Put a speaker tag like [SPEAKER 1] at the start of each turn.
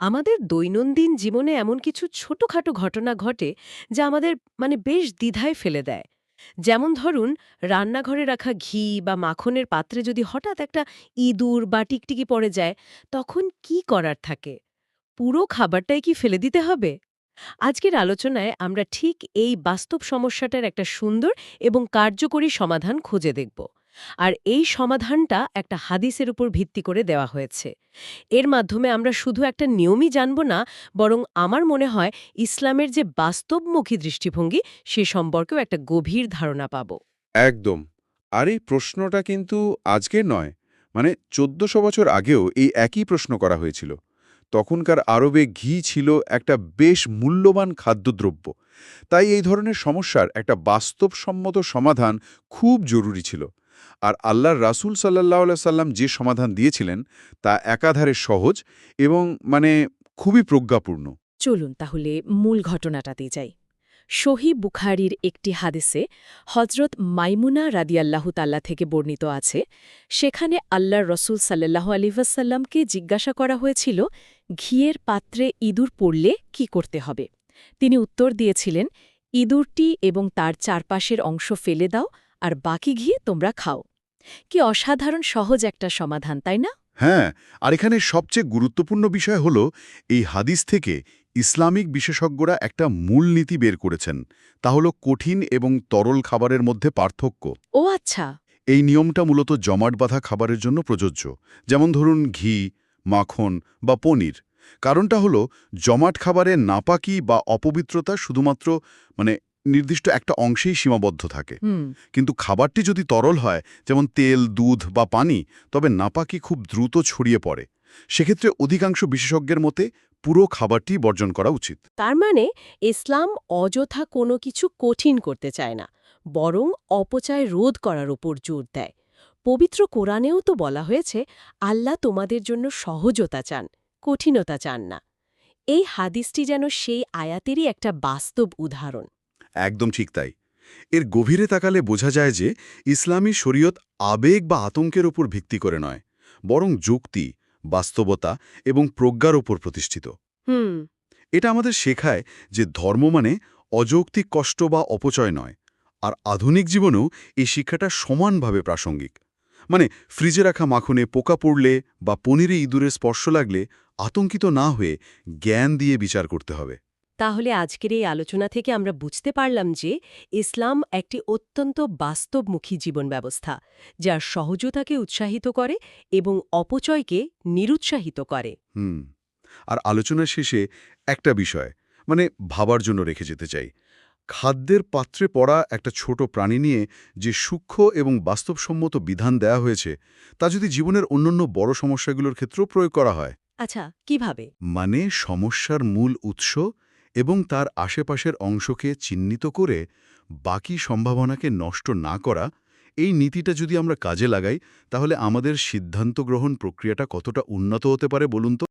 [SPEAKER 1] আমাদের দৈনন্দিন জীবনে এমন কিছু ছোটখাটো ঘটনা ঘটে যা আমাদের মানে বেশ দ্বিধায় ফেলে দেয়। যেমন ধরুন, রান্নাঘরে রাখা ঘি বা মাখনের পাত্রে যদি হঠাৎ একটা ইঁদুর বা টিকটিকি পড়ে যায়, তখন কি করার থাকে? পুরো খাবারটাই কি ফেলে দিতে হবে? আজকের আলোচনায় আমরা ঠিক এই বাস্তব সমস্যাটার একটা সুন্দর এবং কার্যকরী সমাধান খুঁজে দেখব। আর এই সমাধানটা একটা হাদিসের উপর ভিত্তি করে দেওয়া হয়েছে। এর মাধ্যমে আমরা শুধু একটা নিয়মই জানব না, বরং আমার মনে হয় ইসলামের যে বাস্তবমুখী দৃষ্টিভঙ্গি, সে সম্পর্কেও একটা গভীর ধারণা পাব।
[SPEAKER 2] একদম। আর এই প্রশ্নটা কিন্তু আজকের নয় মানে চোদ্দশো বছর আগেও এই একই প্রশ্ন করা হয়েছিল। তখনকার আরবে ঘি ছিল একটা বেশ মূল্যবান খাদ্যদ্রব্য। তাই এই ধরনের সমস্যার একটা বাস্তবসম্মত সমাধান খুব জরুরি ছিল। আর আল্লাহর রাসূল সাল্লাহ সাল্লাম যে সমাধান দিয়েছিলেন, তা একাধারে সহজ এবং মানে খুবই প্রজ্ঞাপূর্ণ।
[SPEAKER 3] চলুন তাহলে মূল ঘটনাটাতে যাই। শহী বুখারির একটি হাদিসে হজরত মাইমুনা রাদিয়াল্লাহু তাল্লা থেকে বর্ণিত আছে, সেখানে আল্লাহর রসুল সাল্লাহ আলিভাসাল্লামকে জিজ্ঞাসা করা হয়েছিল, ঘিয়ের পাত্রে ইঁদুর পড়লে কি করতে হবে? তিনি উত্তর দিয়েছিলেন, ইঁদুরটি এবং তার চারপাশের অংশ ফেলে দাও আর বাকি ঘি তোমরা খাও। কি অসাধারণ সহজ একটা সমাধান তাই না?
[SPEAKER 2] হ্যাঁ আর এখানে সবচেয়ে গুরুত্বপূর্ণ বিষয় হল এই হাদিস থেকে ইসলামিক বিশেষজ্ঞরা একটা মূলনীতি বের করেছেন। তা হল কঠিন এবং তরল খাবারের মধ্যে পার্থক্য।
[SPEAKER 3] ও আচ্ছা।
[SPEAKER 2] এই নিয়মটা মূলত জমাট বাঁধা খাবারের জন্য প্রযোজ্য। যেমন ধরুন ঘি মাখন বা পনির। কারণটা হলো জমাট খাবারে নাপাকি বা অপবিত্রতা শুধুমাত্র মানে নির্দিষ্ট একটা অংশেই সীমাবদ্ধ থাকে। কিন্তু খাবারটি যদি তরল হয় যেমন তেল দুধ বা পানি তবে নাপাকি খুব দ্রুত ছড়িয়ে পড়ে। সেক্ষেত্রে অধিকাংশ বিশেষজ্ঞের মতে পুরো খাবারটি বর্জন করা উচিত।
[SPEAKER 1] তার মানে ইসলাম অযথা কোনো কিছু কঠিন করতে চায় না বরং অপচয় রোধ করার উপর জোর দেয়। পবিত্র কোরআনেও তো বলা হয়েছে আল্লাহ তোমাদের জন্য সহজতা চান কঠিনতা চান না। এই হাদিসটি যেন সেই আয়াতেরই একটা বাস্তব উদাহরণ।
[SPEAKER 2] একদম ঠিক তাই। এর গভীরে তাকালে বোঝা যায় যে ইসলামী শরীয়ত আবেগ বা আতঙ্কের উপর ভিত্তি করে নয় বরং যুক্তি বাস্তবতা এবং প্রজ্ঞার উপর প্রতিষ্ঠিত।
[SPEAKER 1] হুম।
[SPEAKER 2] এটা আমাদের শেখায় যে ধর্ম মানে অযৌক্তিক কষ্ট বা অপচয় নয় আর আধুনিক জীবনেও এই শিক্ষাটা সমানভাবে প্রাসঙ্গিক। মানে ফ্রিজে রাখা মাখনে পোকা পড়লে বা পনিরে ইঁদুরের স্পর্শ লাগলে আতঙ্কিত না হয়ে জ্ঞান দিয়ে বিচার করতে হবে।
[SPEAKER 1] তাহলে আজকের এই আলোচনা থেকে আমরা বুঝতে পারলাম যে ইসলাম একটি অত্যন্ত বাস্তবমুখী জীবন ব্যবস্থা যা সহজতাকে উৎসাহিত করে এবং অপচয়কে নিরুৎসাহিত করে।
[SPEAKER 2] হুম আর আলোচনার শেষে একটা বিষয় মানে ভাবার জন্য রেখে যেতে চাই। খাদ্যের পাত্রে পড়া একটা ছোট প্রাণী নিয়ে যে সূক্ষ্ম এবং বাস্তবসম্মত বিধান দেয়া হয়েছে তা যদি জীবনের অন্যান্য বড় সমস্যাগুলোর ক্ষেত্রেও প্রয়োগ করা হয়।
[SPEAKER 1] আচ্ছা কীভাবে?
[SPEAKER 2] মানে সমস্যার মূল উৎস এবং তার আশেপাশের অংশকে চিহ্নিত করে বাকি সম্ভাবনাকে নষ্ট না করা, এই নীতিটা যদি আমরা কাজে লাগাই, তাহলে আমাদের সিদ্ধান্ত গ্রহণ প্রক্রিয়াটা কতটা উন্নত হতে পারে বলুন তো?